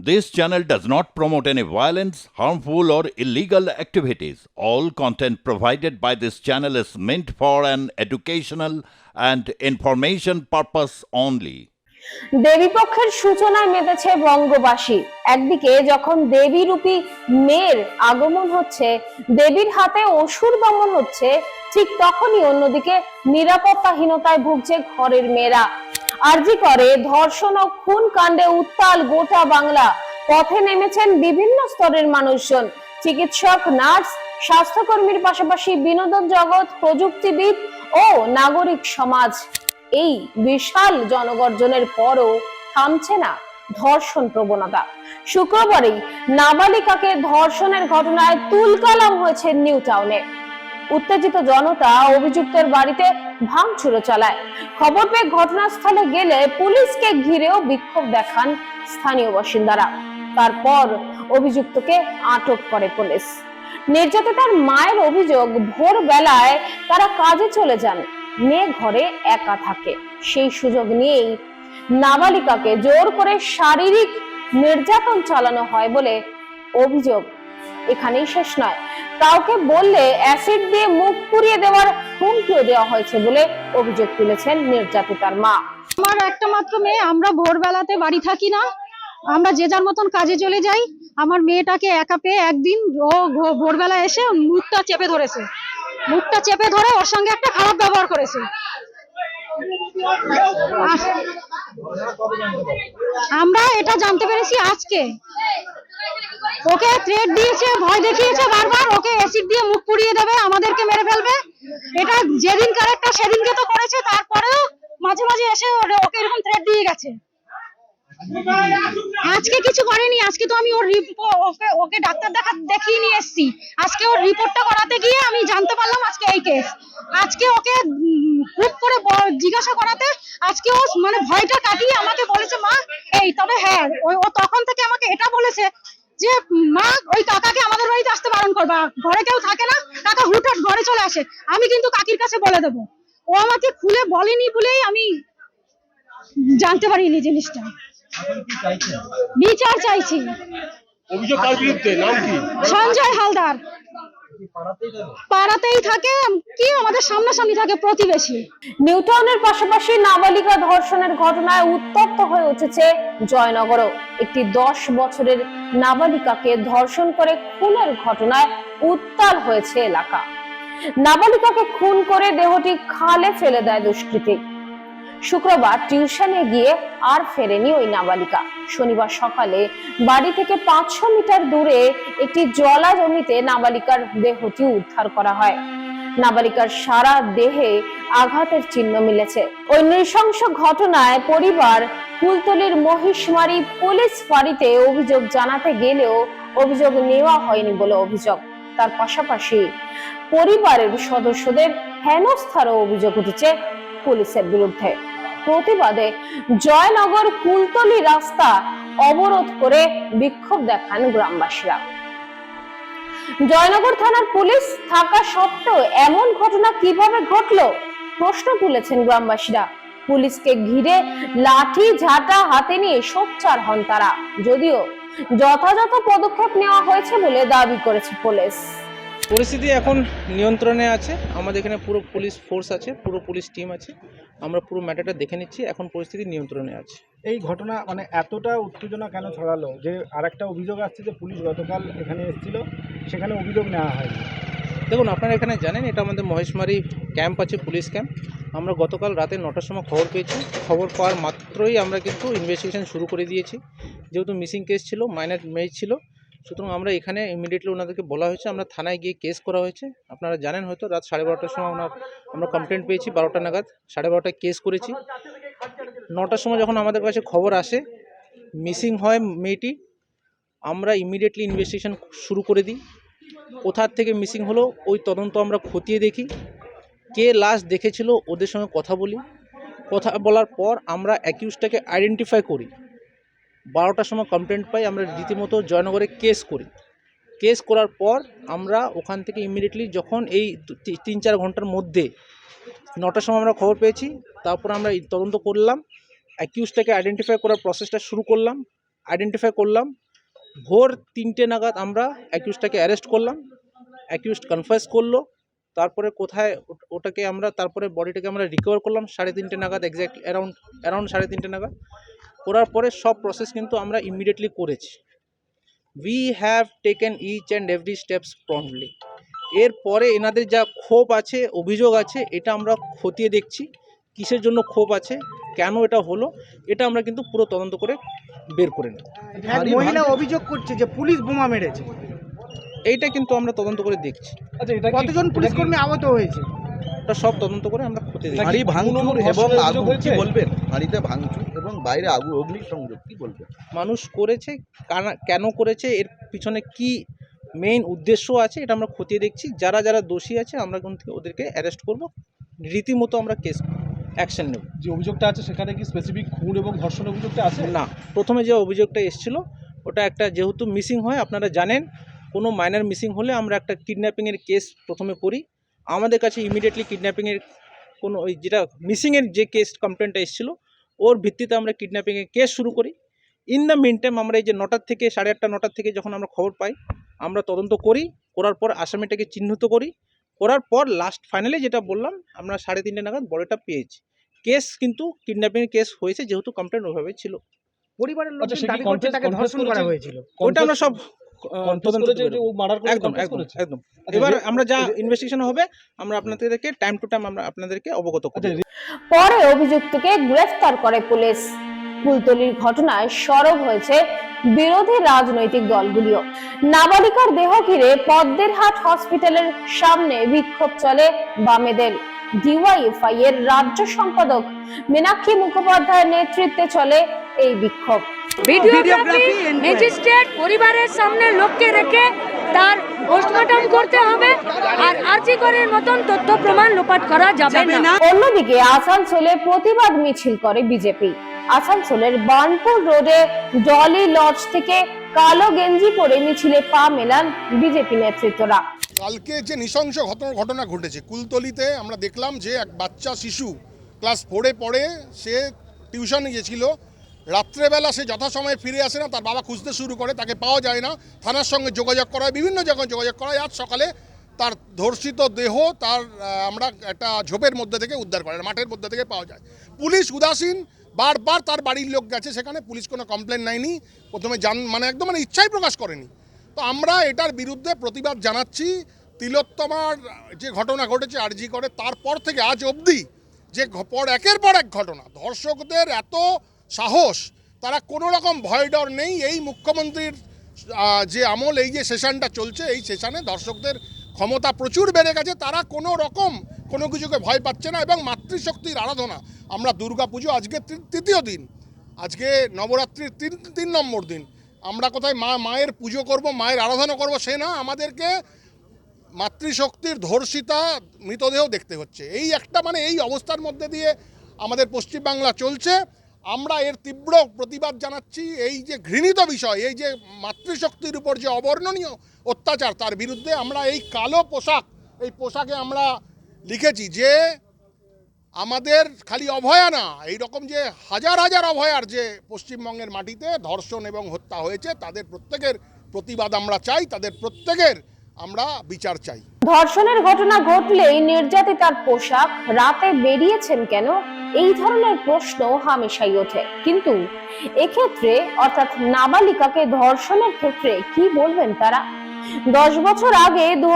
This channel does not promote any violence, harmful, or illegal activities. All content provided by this channel is meant for an educational and information purpose only. দেবীপক্ষের সূচনায় মেতেছে বঙ্গবাসী একদিকে যখন দেবী রূপী মেয়ের আগমন হচ্ছে দেবীর হাতে অসুর দমন হচ্ছে ঠিক তখনই অন্যদিকে নিরাপত্তাহীনতায় ভুগছে ঘরের মেয়েরা আরজি করে, ধর্ষণ ও খুন কাণ্ডে উত্তাল গোটা বাংলা। পথে নেমেছেন বিভিন্ন স্তরের মানুষজন। চিকিৎসক, নার্স, স্বাস্থ্যকর্মীর পাশাপাশি বিনোদন জগৎ, প্রযুক্তিবিদ ও নাগরিক সমাজ। এই বিশাল জনগর্জনের পরও থামছে না ধর্ষণ প্রবণতা। শুক্রবারেই নাবালিকাকে ধর্ষণের ঘটনায় তুলকালাম হয়েছে নিউ টাউনে। উত্তেজিত জনতা অভিযুক্তের বাড়িতে ভাঙচুরো চালায়। খবর পেয়ে ঘটনাস্থলে গেলে পুলিশকে ঘিরেও বিক্ষোভ দেখান স্থানীয় বাসিন্দারা। তারপর অভিযুক্তকে আটক করে পুলিশ। নির্যাতিতার মায়ের অভিযোগ ভোর বেলায় তারা কাজে চলে যান। মেয়ে ঘরে একা থাকে। সেই সুযোগ নিয়েই নাবালিকাকে জোর করে শারীরিক নির্যাতন চালানো হয় বলে অভিযোগ। এখানেই শেষ নয়। কাউকে বললে অ্যাসিড দিয়ে মুখ পুড়িয়ে দেওয়ার হুমকিও দেওয়া হয়েছে বলে অভিযোগ তুলেছেন নির্যাতিতার মা। আমার একটা মাত্র মেয়ে, আমরা ভোরবেলাতে বাড়ি থাকি না। আমরা যে যার মতন কাজে চলে যাই, আমার মেয়েটাকে একা পেয়ে একদিন ও ভোরবেলা এসে মুখটা চেপে ধরেছে। মুখটা চেপে ধরে ওর সঙ্গে একটা খারাপ ব্যবহার করেছে। আমরা এটা জানতে পেরেছি আজকে। ওকে থ্রেট দিয়েছে, ভয় দেখিয়েছে বারবার, ওকে অ্যাসিড দিয়ে মুখ পুড়িয়ে দেবে, আমাদেরকে মেরে ফেলবে। এটা যেদিন কারেক্টটা সেদিনকে তো করেছে, তারপরেও মাঝে মাঝে এসে ওকে এরকম থ্রেট দিয়ে গেছে। আজকে কিছু করেনি, আজকে তো আমি ওর ওকে ওকে ডাক্তার দেখা দেখিয়ে নিয়ে এসেছি। আজকে ওর রিপোর্টটা করাতে গিয়ে আমি জানতে পারলাম আজকে এই কেস আজকে ওকে খুব করে জিজ্ঞাসা করাতে আজকে ও মানে ভয়টা কাটিয়ে আমাকে বলেছে, মা, এই, তবে হ্যাঁ ও তখন থেকে আমাকে এটা বলেছে যে মা ওই কাকাকে আমাদের বাড়িতে আসতে বারণ করবা। ঘরে কেউ থাকে না কাকা হুটহাট ঘরে চলে আসে। আমি কিন্তু কাকির কাছে বলে দেবো। ও আমাকে খুলে বলেনি বলেই আমি জানতে পারিনি জিনিসটা। বিচার চাইছি। অভিযোগ কার বিরুদ্ধে? নাম কি? সঞ্জয় হালদার। পাড়াতেই থাকে, কি আমাদের সামনাসামনি থাকে প্রতিবেশী। পাশাপাশি নাবালিকা ধর্ষণের ঘটনায় উত্তপ্ত হয়ে উঠেছে জয়নগরও। একটি দশ বছরের নাবালিকাকে ধর্ষণ করে খুনের ঘটনায় উত্তাল হয়েছে এলাকা। নাবালিকাকে খুন করে দেহটি খালে ফেলে দেয় দুষ্কৃতী। শুক্রবার টিউশনে গিয়ে আর ফেরেনি ওই নাবালিকা। শনিবার সকালে বাড়ি থেকে পাঁচশো মিটার দূরে একটি জলা জমিতে নাবালিকার দেহটি উদ্ধার করা হয়। নাবালিকার সারা দেহে আঘাতের চিহ্ন মিলেছে। ওই নৃশংস ঘটনায় পরিবার কুলতলির মহিষমারি পুলিশ ফাঁড়িতে অভিযোগ জানাতে গেলেও অভিযোগ নেওয়া হয়নি বলে অভিযোগ। তার পাশাপাশি পরিবারের সদস্যদের হেনস্থারও অভিযোগ উঠেছে পুলিশের বিরুদ্ধে। প্রতিবাদে জয়নগর কুলতলি রাস্তা অবরোধ করে বিক্ষোভ দেখান গ্রামবাসীরা। জয়নগর থানার পুলিশ থাকা সত্ত্বেও এমন ঘটনা কীভাবে ঘটলো প্রশ্ন তুলেছেন গ্রামবাসীরা। পুলিশকে ঘিরে লাঠি, ঝাঁটা হাতে নিয়ে সোচ্চার হন তারা, যদিও যথাযথ পদক্ষেপ নেওয়া হয়েছে বলে দাবি করেছে পুলিশ। পরিস্থিতি এখন নিয়ন্ত্রণে আছে। আমাদের এখানে পুরো পুলিশ ফোর্স আছে, পুরো পুলিশ টিম আছে। আমরা পুরো ম্যাটারটা দেখে নিচ্ছি এখন পরিস্থিতি নিয়ন্ত্রণে আছে। এই ঘটনা মানে এতটা উত্তেজনা কেন ছড়ালো? যে আরেকটা অভিযোগ আসছে যে পুলিশ গতকাল এখানে এসেছিল সেখানে অভিযোগ নেওয়া হয়নি। দেখুন আপনারা এখানে জানেন এটা আমাদের মহেশমারি ক্যাম্প আছে পুলিশ ক্যাম্প। আমরা গতকাল রাতে নটার সময় খবর পেয়েছি। খবর পাওয়ার মাত্রই আমরা কিন্তু ইনভেস্টিগেশন শুরু করে দিয়েছি। যেহেতু মিসিং কেস ছিল মাইনার মেজ ছিল সুতরাং আমরা এখানে ইমিডিয়েটলি ওনাদেরকে বলা হয়েছে, আমরা থানায় গিয়ে কেস করা হয়েছে। আপনারা জানেন হয়তো, রাত সাড়ে বারোটার সময় ওনার আমরা কমপ্লেন পেয়েছি, বারোটা নাগাদ, সাড়ে বারোটায় কেস করেছি। নটার সময় যখন আমাদের কাছে খবর আসে মিসিং হয় মেয়েটি, আমরা ইমিডিয়েটলি ইনভেস্টিগেশন শুরু করে দিই। কোথার থেকে মিসিং হলো, ওই তদন্ত আমরা খতিয়ে দেখি। কে লাস্ট দেখেছিল, ওদের সঙ্গে কথা বলি। কথা বলার পর আমরা অ্যাকিউজটাকে আইডেন্টিফাই করি। বারোটার সময় কমপ্লেন্ট পাই, আমরা রীতিমতো জয়নগরে কেস করি। কেস করার পর আমরা ওখান থেকে ইমিডিয়েটলি যখন এই তিন চার ঘণ্টার মধ্যে নটার সময় আমরা খবর পেয়েছি, তারপর আমরা তদন্ত করলাম অ্যাকিউজটাকে আইডেন্টিফাই করার প্রসেসটা শুরু করলাম আইডেন্টিফাই করলাম, ভোর তিনটে নাগাদ আমরা অ্যাকিউজটাকে অ্যারেস্ট করলাম অ্যাকিউজড কনফার্স করল, তারপরে কোথায় ওটাকে আমরা, তারপরে বডিটাকে আমরা রিকভার করলাম সাড়ে তিনটে নাগাদ এক্স্যাক্ট অ্যারাউন্ড অ্যারাউন্ড সাড়ে তিনটে নাগাদ। করার পরে সব প্রসেস কিন্তু আমরা ইমিডিয়েটলি করেছি। We have taken each and every steps promptly এরপরে এনাদের যা ক্ষোভ আছে অভিযোগ আছে এটা আমরা খতিয়ে দেখছি কিসের জন্য ক্ষোভ আছে কেন এটা হলো এটা আমরা কিন্তু পুরো তদন্ত করে বের করে নেব। মহিলা অভিযোগ করছে যে পুলিশ বোমা মেরেছে। এইটা কিন্তু আমরা তদন্ত করে দেখছি। কতজন পুলিশ কর্মী আহত হয়েছে? এটা সব তদন্ত করে আমরা খতিয়ে দেখছি হাঁড়ি ভাঙচুর এবং আগুন কি বলবেন? হাঁড়িতে ভাঙচুর এবং বাইরে আগুন অগ্নিসংযোগ কি বলবেন? মানুষ করেছে কানা- কেন করেছে এর পিছনে কি মেইন উদ্দেশ্য আছে এটা আমরা খতিয়ে দেখছি। যারা যারা দোষী আছে আমরা কিন্তু ওদেরকে অ্যারেস্ট করব। রীতিমতো আমরা কেস অ্যাকশন নেব। যে অভিযোগটা আছে সেখানে কি স্পেসিফিক খুন এবং ধর্ষণ অভিযোগটা আছে? না প্রথমে যে অভিযোগটা এসেছিল ওটা একটা যেহেতু মিসিং হয় আপনারা জানেন কোনো মাইনার মিসিং হলে আমরা একটা কিডন্যাপিংয়ের কেস প্রথমে করি। আমাদের কাছে ইমিডিয়েটলি কিডন্যাপিংয়ের কোনো ওই যেটা মিসিংয়ের যে কেস কমপ্লেনটা এসেছিল ওর ভিত্তিতে আমরা কিডন্যাপিংয়ের কেস শুরু করি। ইন দ্য মিন টাইম আমরা এই যে নটার থেকে সাড়ে আটটা নটার থেকে যখন আমরা খবর পাই আমরা তদন্ত করি করার পর আসামিটাকে চিহ্নিত করি। করার পর লাস্ট ফাইনালি যেটা বললাম আমরা সাড়ে তিনটে নাগাদ বডিটা পেয়েছি। কেস কিন্তু কিডন্যাপিংয়ের কেস হয়েছে যেহেতু কমপ্লেন ওইভাবে ছিল। পরিবারের আচ্ছা, লোকজন দাবি করছে তাকে ধর্ষণ করা হয়েছিল। ওটা আমরা সব তদন্ত। মার্ডার একদম একদম একদম। আচ্ছা, এবার আমরা যা ইনভেস্টিগেশন হবে আমরা আপনাদেরকে টাইম টু টাইম আমরা আপনাদেরকে অবগত করব পরে অভিযুক্তকে গ্রেফতার করে পুলিশ। কুলতলির ঘটনায় সরব হয়েছে বিরোধী রাজনৈতিক দলগুলিও। নাবালিকার দেহ ঘিরে পদ্মেরহাট হসপিটালের সামনে বিক্ষোভ চলে বামেদের। ডিওয়াইএফআই এর রাজ্য সম্পাদক মীনাক্ষী মুখোপাধ্যায়ের নেতৃত্বে চলে এই বিক্ষোভ। ভিডিওগ্রাফি ম্যাজিস্ট্রেট পরিবারের সামনে লোককে রেখে তার পোস্টমর্টম করতে হবে আর আর্জিকরের মতন তথ্য প্রমাণ লোপাট করা যাবে না। অন্যদিকে আসানসোলে প্রতিবাদ মিছিল করে বিজেপি। আসানসোলের বার্নপুর রোডে ডলি লজ থেকে কালো গেঞ্জি পরে মিছিলে পা মেলান বিজেপি নেতৃত্বরা। কালকে যে নৃশংস ঘটনা ঘটনা ঘটেছে কুলতলিতে আমরা দেখলাম যে এক বাচ্চা শিশু ক্লাস ফোরে পড়ে সে টিউশন গিয়েছিল রাত্রেবেলা সে যথাসময়ে ফিরে আসে না, তার বাবা খুঁজতে শুরু করে, তাকে পাওয়া যায় না। থানার সঙ্গে যোগাযোগ করা হয়, বিভিন্ন জায়গায় যোগাযোগ করা হয়। আজ সকালে তার ধর্ষিত দেহ তার আমরা একটা ঝোপের মধ্যে থেকে উদ্ধার করে মাঠের মধ্যে থেকে পাওয়া যায়। পুলিশ উদাসীন, বারবার তার বাড়ির লোক গেছে সেখানে, পুলিশ কোনো কমপ্লেন নেয়নি। প্রথমে জান মানে একদম মানে ইচ্ছাই প্রকাশ করেনি। তো আমরা এটার বিরুদ্ধে প্রতিবাদ জানাচ্ছি। তিলোত্তমার যে ঘটনা ঘটেছে, আরজি করে, তারপর থেকে আজ অবধি যে পর একের পর এক ঘটনা, ধর্ষকদের এত সাহস, তারা কোনো রকম ভয় ডর নেই। এই মুখ্যমন্ত্রীর যে আমল, এই যে সেশনটা চলছে, এই সেশনে দর্শকদের ক্ষমতা প্রচুর বেড়ে গেছে, তারা কোনো রকম কোনো কিছুকে ভয় পাচ্ছে না এবং মাতৃশক্তির আরাধনা। আমরা দুর্গা পুজো আজকে তৃতীয় দিন। আজকে নবরাত্রির তিন তিন নম্বর দিন। আমরা কোথায় মা, মায়ের পুজো করব, মায়ের আরাধনা করব, সে না, আমাদেরকে মাতৃশক্তির ধর্ষিতা, মৃতদেহ দেখতে হচ্ছে। এই একটা মানে এই অবস্থার মধ্যে দিয়ে আমাদের পশ্চিমবাংলা চলছে। আমরা এর তীব্র প্রতিবাদ জানাচ্ছি। এই যে ঘৃণিত বিষয়, এই যে মাতৃশক্তির উপর যে অবর্ণনীয় অত্যাচার, তার বিরুদ্ধে আমরা এই কালো পোশাক, এই পোশাকে আমরা লিখেছি যে আমাদের খালি অভয়া না এই রকম যে হাজার হাজার অভয়ার যে পশ্চিমবঙ্গের মাটিতে ধর্ষণ এবং হত্যা হয়েছে, তাদের প্রত্যেকের প্রতিবাদ আমরা চাই, তাদের প্রত্যেকের আমরা বিচার চাই। ধর্ষণের ঘটনা ঘটলেই নির্যাতিতার পোশাক রাতে বেরিয়েছেন কেন? এই ধরনের প্রশ্ন হামেশাই ওঠে। কিন্তু এক্ষেত্রে, অর্থাৎ নাবালিকাকে ধর্ষণের ক্ষেত্রে কি বলবেন তারা? দশ বছর আগে দু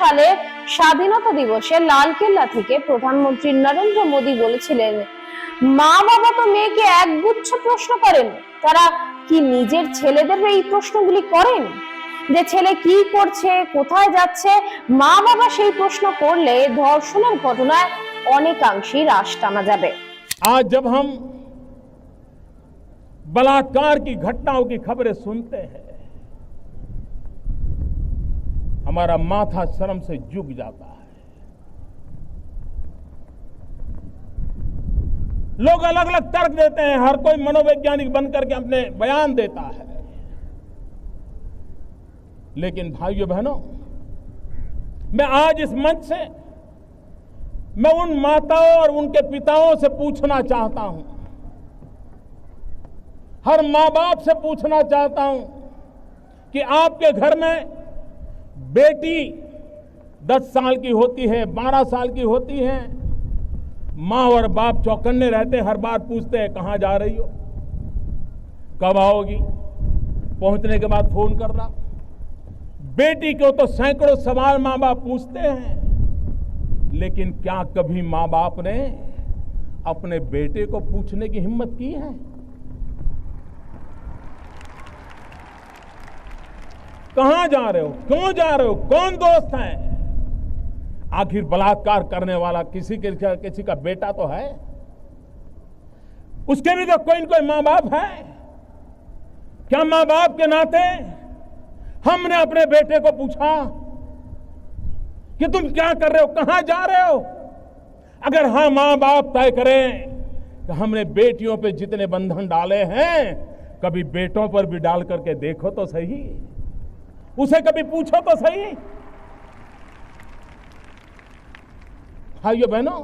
সালে স্বাধীনতা দিবসে লালকেল্লা থেকে প্রধানমন্ত্রী নরেন্দ্র মোদী বলেছিলেন, মা বাবা তো মেয়েকে একগুচ্ছ প্রশ্ন করেন। তারা কি নিজের ছেলেদের এই প্রশ্নগুলি করেন? যে ছেলে কি করছে, কোথায় যাচ্ছে? মা বাবা সেই প্রশ্ন করলে ধর্ষণের ঘটনায় অনেকাংশেই হ্রাস টানা যাবে आज जब हम बलात्कार की घटनाओं की खबरें सुनते हैं हमारा माथा शर्म से झुक जाता है लोग अलग अलग तर्क देते हैं हर कोई मनोवैज्ञानिक बनकर के अपने बयान देता है लेकिन भाइयों बहनों मैं आज इस मंच से मैं उन माताओं और उनके पिताओं से पूछना चाहता हूँ। हर माँ बाप से पूछना चाहता हूँ कि आपके घर में बेटी दस साल की होती है, बारह साल की होती है। माँ और बाप चौकन्ने रहते हर बार पूछते हैं, कहाँ जा रही हो? कब आओगी? पहुँचने के बाद फ़ोन करना। बेटी को तो सैकड़ों सवाल माँ बाप पूछते हैं। लेकिन क्या कभी माँ बाप ने अपने बेटे को पूछने की हिम्मत की है? कहाँ जा रहे हो? क्यों जा रहे हो? कौन दोस्त है? आखिर बलात्कार करने वाला किसी के, किसी का बेटा तो है? उसके भी तो कोई न कोई माँ बाप है। क्या माँ बाप के नाते हमने अपने बेटे को पूछा? कि तुम क्या कर रहे हो? कहाँ जा रहे हो? अगर हाँ माँ बाप तय करें कि हमने बेटियों पे जितने बंधन डाले हैं, कभी बेटों पर भी डाल करके देखो तो सही। उसे कभी पूछो तो सही। भाइयों बहनों,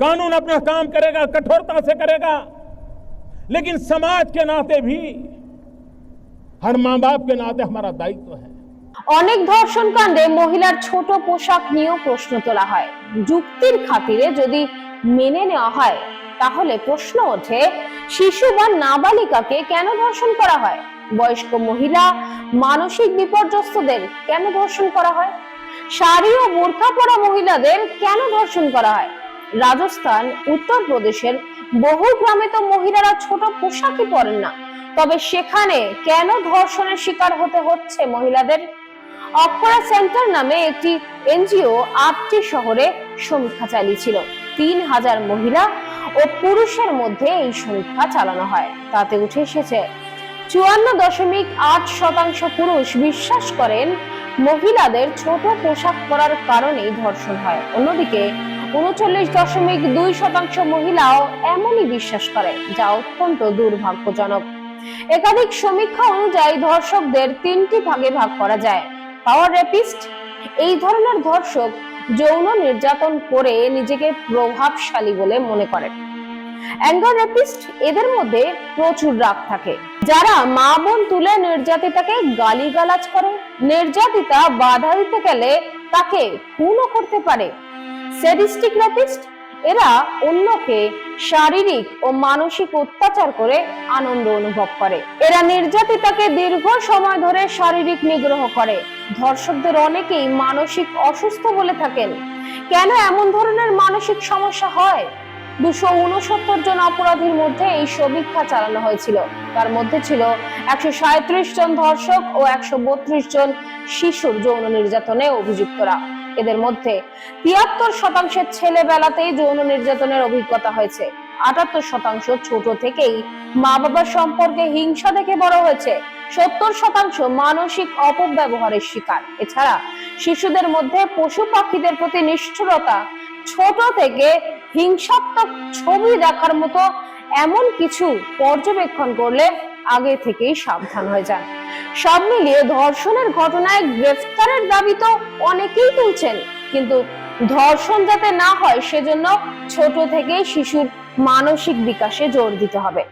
कानून अपना काम करेगा, कठोरता से करेगा, लेकिन समाज के नाते भी, हर माँ बाप के नाते हमारा दायित्व तो है। অনেক ধর্ষণ কাণ্ডে মহিলার ছোট পোশাক নিয়েও প্রশ্ন তোলা হয়। যুক্তির খাতিরে যদি মেনে নেওয়া হয়, তাহলে প্রশ্ন ওঠে, শিশু বা নাবালিকাকে কেন ধর্ষণ করা হয়? বয়স্ক মহিলা, মানসিক বিপর্যস্তদের কেন ধর্ষণ করা হয়? শাড়ি ও বোরখা পরা মহিলাদের কেন ধর্ষণ করা হয়? রাজস্থান উত্তরপ্রদেশের বহু গ্রামে তো মহিলারা ছোট পোশাকই পরেন না। তবে সেখানে কেন ধর্ষণের শিকার হতে হচ্ছে মহিলাদের? অক্ষরা সেন্টার নামে একটি এনজিও আটটি শহরে সমীক্ষা চালিয়েছিল। তিন হাজার মহিলা ও পুরুষের মধ্যে এই সমীক্ষা চালানো হয়। তাতে উঠে এসেছে, চুয়ান্ন দশমিক আট শতাংশ পুরুষ বিশ্বাস করেন মহিলাদের ছোট পোশাক পরার কারণেই ধর্ষণ হয়। অন্যদিকে, উনচল্লিশ দশমিক দুই শতাংশ মহিলাও এমনই বিশ্বাস করে, যা অত্যন্ত দুর্ভাগ্যজনক। একাধিক সমীক্ষা অনুযায়ী ধর্ষকদের তিনটি ভাগে ভাগ করা যায়। Power rapist? এই ধরনের ধর্ষক যৌন নির্যাতন করে নিজেকে প্রভাবশালী বলে মনে করেন। অ্যাঙ্গার রেপিস্ট এদের মধ্যে প্রচুর রাগ থাকে। যারা মা বোন তুলে নির্যাতিতাকে গালিগালাজ করে, নির্যাতিতা বাধা দিতে গেলে তাকে খুনও করতে পারে। স্যাডিস্টিক রেপিস্ট এরা অন্যকে শারীরিক ও মানসিক অত্যাচার করে আনন্দ অনুভব করে। এরা নির্যাতিতাকে দীর্ঘ সময় ধরে শারীরিক নিগ্রহ করে। ধর্ষকদের অনেকেই মানসিক অসুস্থ বলে থাকেন। কেন এমন ধরনের মানসিক সমস্যা হয়? দুশো উনসত্তর জন অপরাধীর মধ্যে এই সমীক্ষা চালানো হয়েছিল। তার মধ্যে ছিল একশো সাঁত্রিশ জন ধর্ষক ও একশো বত্রিশ জন শিশুর যৌন নির্যাতনে অভিযুক্তরা। এদের মধ্যে তিয়াত্তর শতাংশের ছেলেবেলাতেই যৌন নির্যাতনের অভিজ্ঞতা হয়েছে। আটাত্তর শতাংশ ছোট থেকেই মা বাবার সম্পর্কে হিংসা দেখে বড় হয়েছে। সত্তর শতাংশ মানসিক অপব্যবহারের শিকার। এছাড়া শিশুদের মধ্যে পশু পাখিদের প্রতি নিষ্ঠুরতা, ছোট থেকে হিংসাত্মক ছবি দেখার মতো এমন কিছু পর্যবেক্ষণ করলে আগে থেকেই সাবধান হয়ে যান। সব মিলিয়ে ধর্ষণের ঘটনায় গ্রেফতারের দাবি তো অনেকেই তুলছেন। কিন্তু ধর্ষণ যাতে না হয়, সেজন্য ছোট থেকে শিশুর মানসিক বিকাশে জোর দিতে হবে।